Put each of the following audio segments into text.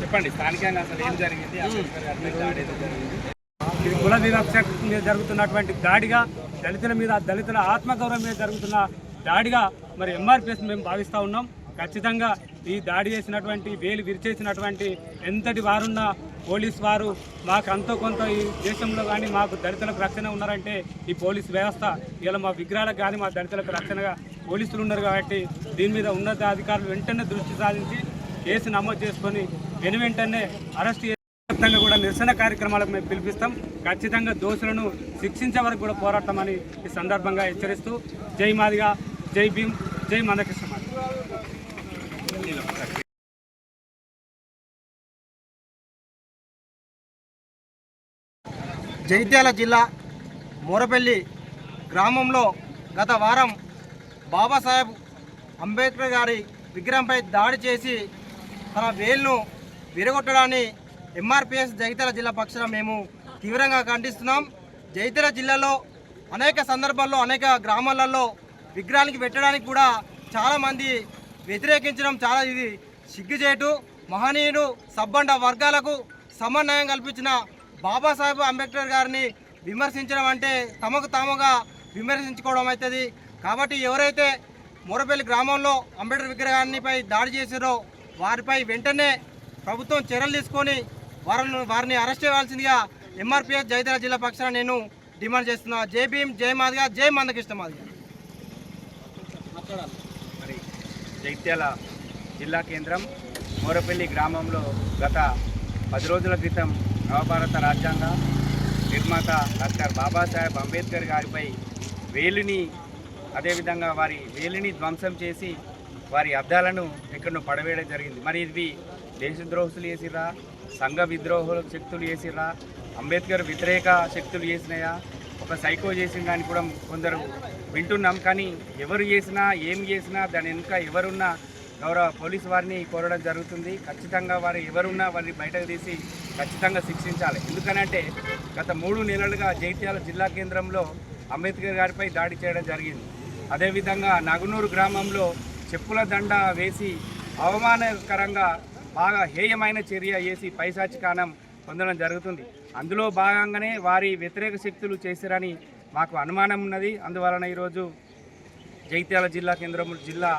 చెప్పండి స్థానికంగా అసలు ఏం జరిగింది? ఇది కుల వివక్ష మీద జరుగుతున్నటువంటి దాడిగా దళితుల మీద దళితుల ఆత్మగౌరవం మీద జరుగుతున్న దాడిగా మరి ఎంఆర్పిఎస్ మేము భావిస్తూ ఉన్నాం. ఖచ్చితంగా ఈ దాడి చేసినటువంటి వేలు విరిచేసినటువంటి ఎంతటి వారున్నా పోలీస్ వారు మాకు అంతో కొంత ఈ దేశంలో కానీ మాకు దళితులకు రక్షణ ఉన్నారంటే ఈ పోలీస్ వ్యవస్థ ఇలా మా విగ్రహాలకు కానీ మా దళితులకు రక్షణగా పోలీసులు ఉన్నారు కాబట్టి దీని మీద ఉన్నత అధికారులు వెంటనే దృష్టి సాధించి కేసు నమోదు చేసుకొని వెను వెంటనే అరెస్ట్ చేసి కూడా నిరసన కార్యక్రమాలకు మేము పిలిపిస్తాం. ఖచ్చితంగా దోషులను శిక్షించే వరకు కూడా పోరాటమని ఈ సందర్భంగా హెచ్చరిస్తూ జై మాదిగా జై భీమ్ జై మందకృష్ణ జగిత్యాల జిల్లా మూరపల్లి గ్రామంలో గత వారం బాబాసాహెబ్ అంబేద్కర్ గారి విగ్రహంపై దాడి చేసి తన వేలును విరగొట్టడాన్ని ఎంఆర్పిఎస్ జగిత్యాల జిల్లా పక్షాన మేము తీవ్రంగా ఖండిస్తున్నాం. జగిత్యాల జిల్లాలో అనేక సందర్భాల్లో అనేక గ్రామాలలో విగ్రహానికి పెట్టడానికి కూడా చాలామంది వ్యతిరేకించడం చాలా ఇది సిగ్గుచేటు మహనీయుడు సబ్బండ వర్గాలకు సమన్వయం కల్పించిన బాబాసాహెబ్ అంబేద్కర్ గారిని విమర్శించడం అంటే తమకు తాముగా విమర్శించుకోవడం అవుతుంది. కాబట్టి ఎవరైతే మూరపల్లి గ్రామంలో అంబేద్కర్ విగ్రహాన్నిపై దాడి చేశారో వారిపై వెంటనే ప్రభుత్వం చర్యలు తీసుకొని వారిని వారిని అరెస్ట్ చేయాల్సిందిగా ఎంఆర్పిఎస్ జైతర జిల్లా పక్షాన నేను డిమాండ్ చేస్తున్నా. జై భీమ్ జై మాదిగా జై మందకృష్ణ మాదిగా మరి జైత్యాల జిల్లా కేంద్రం మోరపల్లి గ్రామంలో గత పది రోజుల క్రితం నవభారత రాజ్యాంగ నిర్మాత డాక్టర్ బాబాసాహెబ్ అంబేద్కర్ గారిపై వేలిని అదేవిధంగా వారి వేలిని ధ్వంసం చేసి వారి అద్దాలను ఎక్కడో పడవేయడం జరిగింది. మరి ఇది దేశద్రోహులు చేసిరా సంఘ విద్రోహుల శక్తులు చేసిరా అంబేద్కర్ వ్యతిరేక శక్తులు చేసినాయా? ఒక సైకో చేసిన దాన్ని కూడా కొందరు వింటున్నాం. కానీ ఎవరు చేసినా ఏం చేసినా దాని వెనుక ఎవరున్నా గౌరవ పోలీసు వారిని కోరడం జరుగుతుంది. ఖచ్చితంగా వారు ఎవరున్నా వారిని బయటకు తీసి ఖచ్చితంగా శిక్షించాలి. ఎందుకనంటే గత మూడు నెలలుగా జైత్యాల జిల్లా కేంద్రంలో అంబేద్కర్ గారిపై దాడి చేయడం జరిగింది. అదేవిధంగా నగునూరు గ్రామంలో చెప్పుల దండ వేసి అవమానకరంగా బాగా హేయమైన చర్య చేసి పైశాచికానం పొందడం జరుగుతుంది. అందులో భాగంగానే వారి వ్యతిరేక శక్తులు చేశారని మాకు అనుమానం ఉన్నది. అందువలన ఈరోజు జైత్యాల జిల్లా కేంద్రం జిల్లా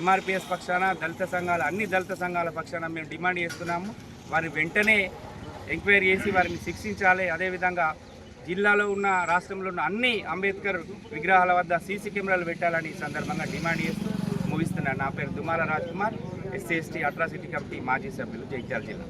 ఎంఆర్పిఎస్ పక్షాన దళిత సంఘాల అన్ని దళిత సంఘాల పక్షాన మేము డిమాండ్ చేస్తున్నాము. వారిని వెంటనే ఎంక్వైరీ చేసి వారిని శిక్షించాలి. అదేవిధంగా జిల్లాలో ఉన్న రాష్ట్రంలో ఉన్న అన్ని అంబేద్కర్ విగ్రహాల వద్ద సీసీ కెమెరాలు పెట్టాలని ఈ సందర్భంగా డిమాండ్ చేస్తూ ముగిస్తున్నాను నా పేరు Dumala Raj Kumar SC ST atrocity committee మాజీ సభ్యులు జగిత్యాల జిల్లా.